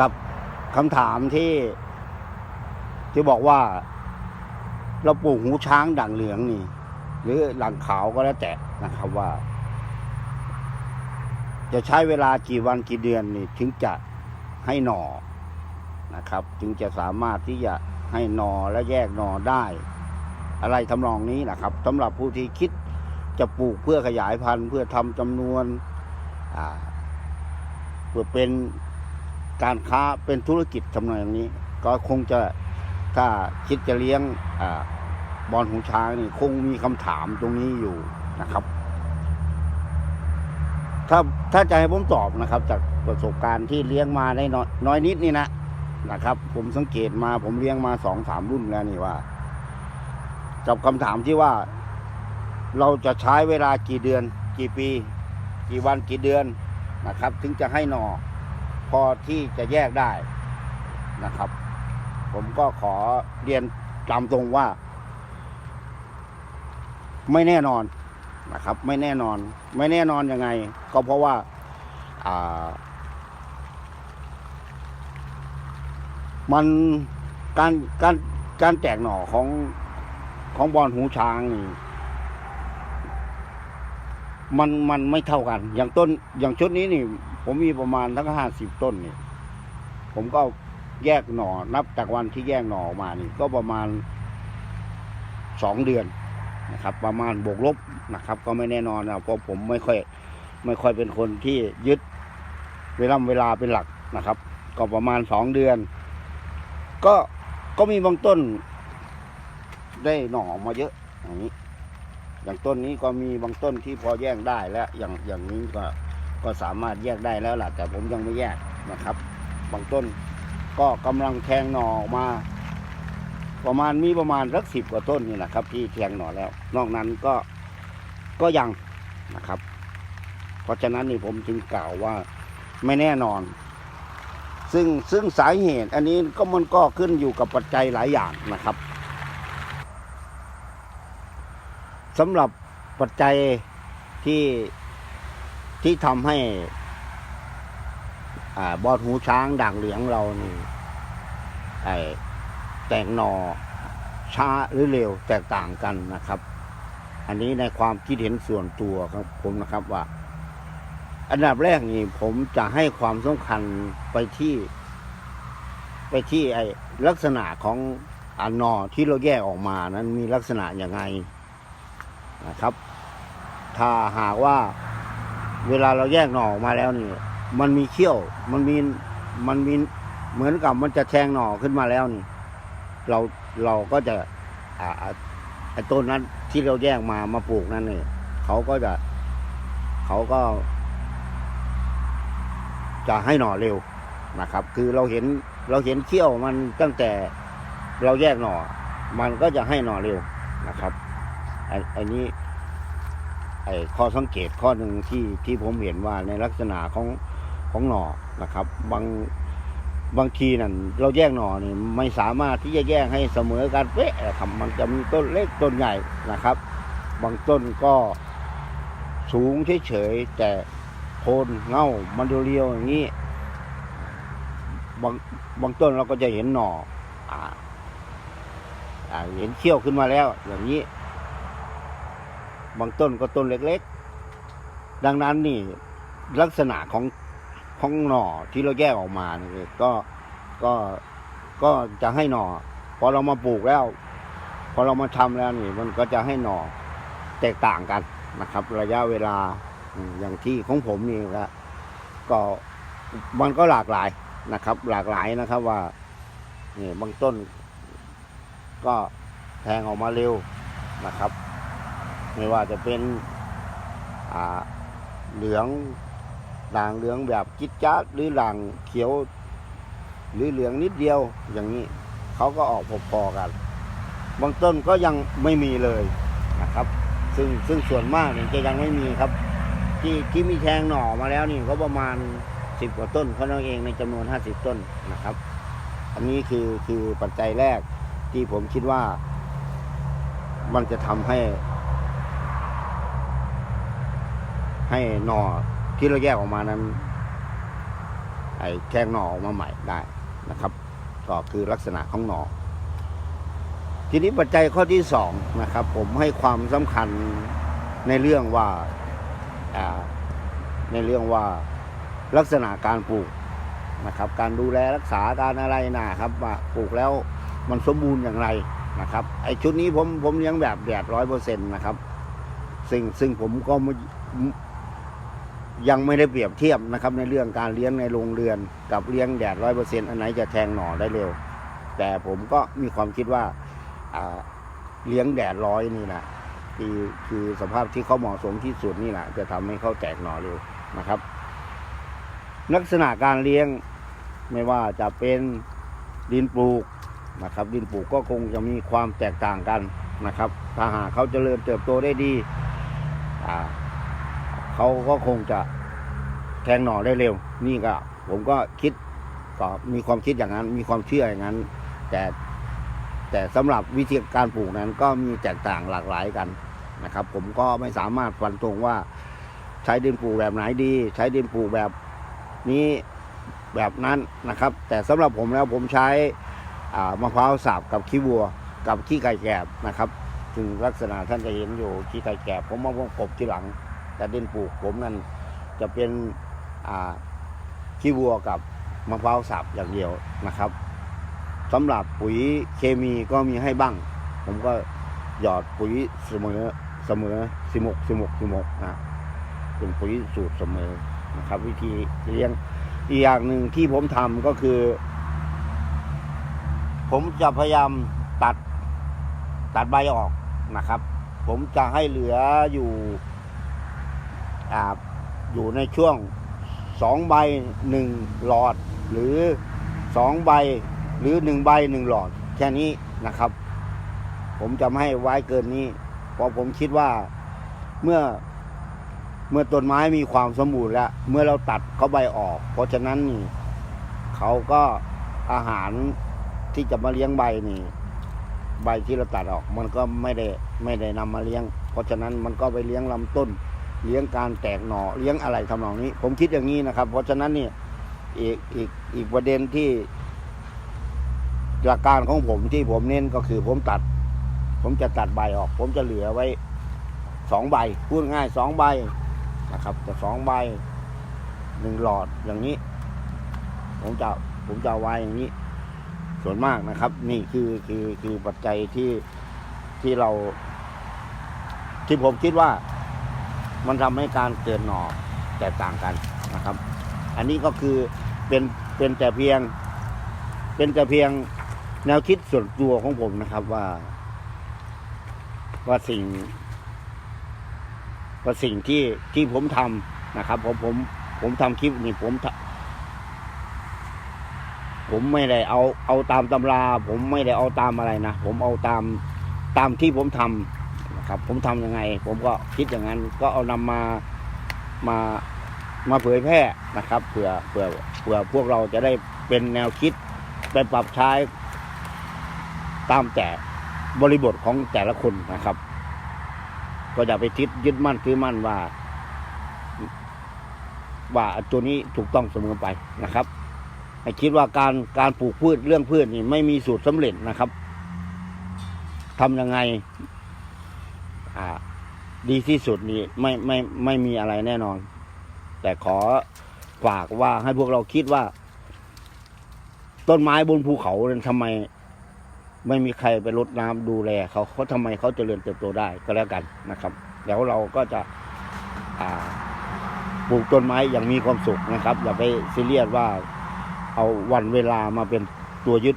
กับคำถามที่ ที่บอกว่า เราปลูกหูช้างด่างเหลืองนี่ หรือหลังขาวก็แล้วแต่นะครับว่า จะใช้เวลากี่วันกี่เดือนนี่ถึงจะให้หน่อนะครับถึงจะสามารถที่จะให้หนอและแยกหนอได้ อะไรทำนองนี้นะครับสำหรับผู้ที่คิดจะปลูกเพื่อขยายพันธุ์ เพื่อทำจำนวนเพื่อเป็น การค้าเป็นธุรกิจทำนองอย่างนี้ ก็คงจะถ้าคิดจะเลี้ยงอบอลหูช้างนี่คงมีคำถามตรงนี้อยู่นะครับ ถ้าถ้าจะให้ผมตอบนะครับ จากประสบการณ์ที่เลี้ยงมาได้น้อยน้อยนิดนี่นะนะครับ ผมสังเกตมาผมเลี้ยงมาสองสามรุ่นแล้วนี่ว่า กับคำถามที่ว่า เราจะใช้เวลากี่เดือน กี่ปี กี่วันกี่เดือนนะครับ ถึงจะให้หนอ อที่จะแยกได้นะครับ ผมก็ขอเรียนตามตรงว่า ไม่แน่นอนนะครับ ไม่แน่นอน ไม่แน่นอนยังไง ก็เพราะว่าอ่ามันการการการแตกหน่อของของบอลหูช้างนี่มันมันไม่เท่ากัน อย่างต้นอย่างชุดนี้นี่ ผมมีประมาณทั้งห้าสิบต้นเนี่ยผมก็แยกหน่อ นับจากวันที่แยกหน่อออกมานี่ ก็ประมาณสองเดือนนะครับ ประมาณบวกลบนะครับ ก็ไม่แน่นอนนะเพราะผมไม่ค่อยไม่ค่อยเป็นคนที่ยึดเวลาเวลาเป็นหลักนะครับ ก็ประมาณสองเดือน ก็ก็มีบางต้นได้หน่อมาเยอะอย่างนี้ อย่างต้นนี้ก็มีบางต้นที่พอแยกได้แล้วอย่างอย่างนี้ก็ ก็สามารถแยกได้แล้วล่ะแต่ผมยังไม่แยกนะครับบางต้นก็กำลังแทงหน่อออกมา ประมาณมีประมาณสักสิบกว่าต้นนี่แหละครับที่แทงหน่อแล้ว นอกนั้นก็ก็ยังนะครับ เพราะฉะนั้นนี่ผมจึงกล่าวว่าไม่แน่นอน ซึ่งซึ่งสาเหตุ อันนี้ก็มันก็ขึ้นอยู่กับปัจจัยหลายอย่างนะครับสำหรับปัจจัยที่ ที่ทำให้ อ่า บอดหูช้างด่างเหลืองเรานี่ไอแต่งหนอช้าหรือเร็วแตกต่างกันนะครับ อันนี้ในความคิดเห็นส่วนตัวครับผมนะครับว่า อันดับแรกนี่ผมจะให้ความสำคัญไปที่ ไปที่ไอลักษณะของอันนอที่เราแยกออกมานั้นมีลักษณะอย่างไงนะครับ ถ้าหากว่า เวลาเราแยกหน่อออกมาแล้วนี่ มันมีเขี้ยว มันมี มันมี เหมือนกับมันจะแทงหน่อขึ้นมาแล้วนี่ เรา เราก็จะ อ่าไอ้ต้นนั้นที่เราแยกมา มาปลูกนั่นนี่เขาก็จะ เขาก็ จะให้หน่อเร็วนะครับ คือเราเห็น เราเห็นเขี้ยวมันตั้งแต่เราแยกหน่อ มันก็จะให้หน่อเร็วนะครับไอ้ไอ้นี้ ไอ้ข้อสังเกตข้อหนึ่งที่ที่ผมเห็นว่าในลักษณะของของหน่อนะครับ บางบางทีนั่นเราแยกหน่อนี่ไม่สามารถที่จะแยกให้เสมอกันเป๊ะครับมันจะมีต้นเล็กต้นใหญ่นะครับ บางต้นก็สูงเฉยๆแต่โคนเง่ามันเรียวๆอย่างนี้บางบางต้นเราก็จะเห็นหน่ออ่าเห็นเขี้ยวขึ้นมาแล้ว อย่างนี้ บางต้นก็ต้นเล็กๆ ดังนั้นนี่ลักษณะของของหน่อที่เราแยกออกมานี่ก็ก็ก็จะให้หน่อพอเรามาปลูกแล้ว พอเรามาทำแล้วนี่ มันก็จะให้หน่อแตกต่างกันนะครับ ระยะเวลาอย่างที่ของผมนี่ก็ก็มันก็หลากหลายนะครับ หลากหลายนะครับว่านี่บางต้น ก็แทงออกมาเร็วนะครับ ไม่ว่าจะเป็นเหลืองด่างเหลืองแบบจิ๊ดจ๊าหรือด่างเขียว หรือเหลืองนิดเดียวอย่างนี้เขาก็ออกพอๆกัน บางต้นก็ยังไม่มีเลยนะครับ ซึ่งซึ่งส่วนมากเนี่ยจะยังไม่มีครับ ที่ที่มีแทงหน่อมาแล้วนี่ก็ประมาณสิบกว่าต้นเขาเองในจำนวนห้าสิบต้นนะครับ อันนี้คือคือปัจจัยแรกที่ผมคิดว่ามันจะทำให้ ให้หน่อที่เราแยกออกมานั้น ไอ้แทงหน่อออกมาใหม่ได้นะครับก็คือลักษณะของหน่อ ทีนี้ปัจจัยข้อที่สองนะครับ ผมให้ความสำคัญในเรื่องว่าในเรื่องว่าลักษณะการปลูกนะครับ การดูแลรักษาการอะไรนะครับว่าปลูกแล้วมันสมบูรณ์อย่างไรนะครับไอชุดนี้ผมผมเลี้ยงแบบแดดร้อยเปอร์เซ็นต์นะครับ ซึ่งซึ่งผมก็ไยังไม่ได้เปรียบเทียบนะครับ ในเรื่องการเลี้ยงในโรงเรือน กับเลี้ยงแดดร้อยเปอร์เซ็นต์อันไหนจะแทงหน่อได้เร็ว แต่ผมก็มีความคิดว่าเลี้ยงแดดร้อยนี่แหละคือคือสภาพที่เขาเหมาะสมที่สุดนี่แหละจะทำให้เขาแตกหน่อเร็วนะครับ ลักษณะการเลี้ยงไม่ว่าจะเป็นดินปลูกนะครับ ดินปลูกก็คงจะมีความแตกต่างกันนะครับ ถ้าหากเขาเจริญเติบโตได้ดีอ่า เขาก็คงจะแทงหน่อได้เร็ว นี่ก็ ผมก็คิดก็มีความคิดอย่างนั้น มีความเชื่ออย่างนั้น แต่แต่สำหรับวิธีการปลูกนั้นก็มีแตกต่างหลากหลายกันนะครับ ผมก็ไม่สามารถฟันธงว่า ใช้ดินปลูกแบบไหนดี ใช้ดินปลูกแบบนี้แบบนั้นนะครับ แต่สำหรับผมแล้วผมใช้มะพร้าวสับกับขี้วัว กับขี้ไก่แกบนะครับ ถึงลักษณะท่านจะเห็นอยู่ขี้ไก่แกบผมมาประกบทีหลัง แต่ดินปลูกผมนั้นจะเป็นขี้วัวกับมะพร้าวสับอย่างเดียวนะครับสำหรับปุ๋ยเคมีก็มีให้บ้าง ผมก็หยอดปุ๋ยเสมอเสมอสิมกสิมกสิมกนะเป็นปุ๋ยสูตรเสมอนะครับ วิธีเลี้ยงอีกอย่างหนึ่งที่ผมทำก็คือ ผมจะพยายามตัดตัดใบออกนะครับ ผมจะให้เหลืออยู่ ออยู่ในช่วงสองใบหนึ่งหลอด หรือสองใบหรือหนึ่งใบหนึ่งหลอด แค่นี้นะครับ ผมจะไม่ให้ไว้เกินนี้ เพราะผมคิดว่าเมื่อเมื่อต้นไม้มีความสมบูรณ์แล้ว เมื่อเราตัดเขาใบออก เพราะฉะนั้นนี่เขาก็อาหารที่จะมาเลี้ยงใบนี่ ใบที่เราตัดออก มันก็ไม่ได้ไม่ได้นำมาเลี้ยง เพราะฉะนั้นมันก็ไปเลี้ยงลำต้น เลี้ยงการแตกหน่อเลี้ยงอะไรทำนองนี้ ผมคิดอย่างนี้นะครับ เพราะฉะนั้นเนี่ยอีกอีกอีกประเด็นที่หลักการของผมที่ผมเน้นก็คือผมตัด ผมจะตัดใบออก ผมจะเหลือไว้สองใบพูดง่ายสองใบนะครับจะสองใบหนึ่งหลอดอย่างนี้ ผมจะผมจะเอาไว้อย่างนี้ ส่วนมากนะครับ นี่คือคือคือปัจจัยที่ที่เรา ที่ผมคิดว่า มันทำให้การเกิดหน่อแตกต่างกันนะครับ อันนี้ก็คือเป็นเป็นแต่เพียง เป็นแต่เพียงแนวคิดส่วนตัวของผมนะครับว่า ว่าสิ่งก็สิ่งที่ที่ผมทำนะครับ ผมผมผมทำคลิปนี่ผมผมไม่ได้เอาเอาตามตำรา ผมไม่ได้เอาตามอะไรนะผมเอาตามตามที่ผมทำนะ ครับผมทำยังไง ผมก็คิดอย่างนั้น ก็เอานำมามามาเผยแพร่นะครับเผื่อเผื่อเผื่อพวกเราจะได้เป็นแนวคิดไปปรับใช้ตามแต่บริบทของแต่ละคนนะครับ ก็อย่าไปคิดยึดมั่นถือมั่นว่า ว่าตัวนี้ถูกต้องเสมอไปนะครับให้คิดว่าการการปลูกพืชเรื่องพืชนี่ไม่มีสูตรสำเร็จนะครับทำยังไง อ่า ดีที่สุดนี่ไม่ไม่ไม่มีอะไรแน่นอน แต่ขอฝากว่าให้พวกเราคิดว่า ต้นไม้บนภูเขาเนี่ยทำไม ไม่มีใครไปรดน้ำดูแลเขาเขาทำไมเขาเจริญเติบโตได้ก็แล้วกันนะครับแล้วเราก็จะอ่าปลูกต้นไม้อย่างมีความสุขนะครับ อย่าไปซีเรียสว่าเอาวันเวลามาเป็นตัวยึด